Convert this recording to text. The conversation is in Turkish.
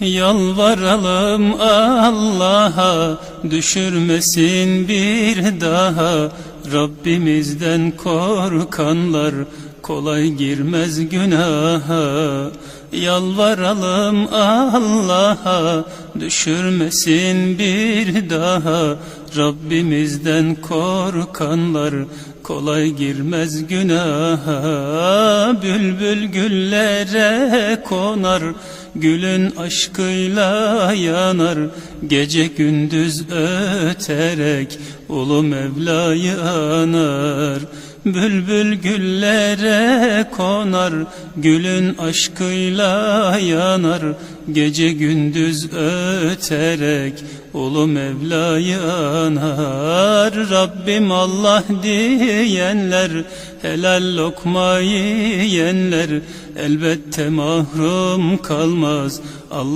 Yalvaralım Allah'a düşürmesin bir daha. Rabbimizden korkanlar kolay girmez günaha. Yalvaralım Allah'a düşürmesin bir daha. Rabbimizden korkanlar kolay girmez günaha. Bülbül güllere konar Gülün aşkıyla yanar. Gece gündüz öterek Ulu Mevla'yı anar. Bülbül güllere konar Gülün aşkıyla yanar. Gece gündüz öterek Ulu Mevla'yı anar. Rabbim Allah diyenler Helal lokmayı yiyenler Elbette mahrum kalmaz. Allah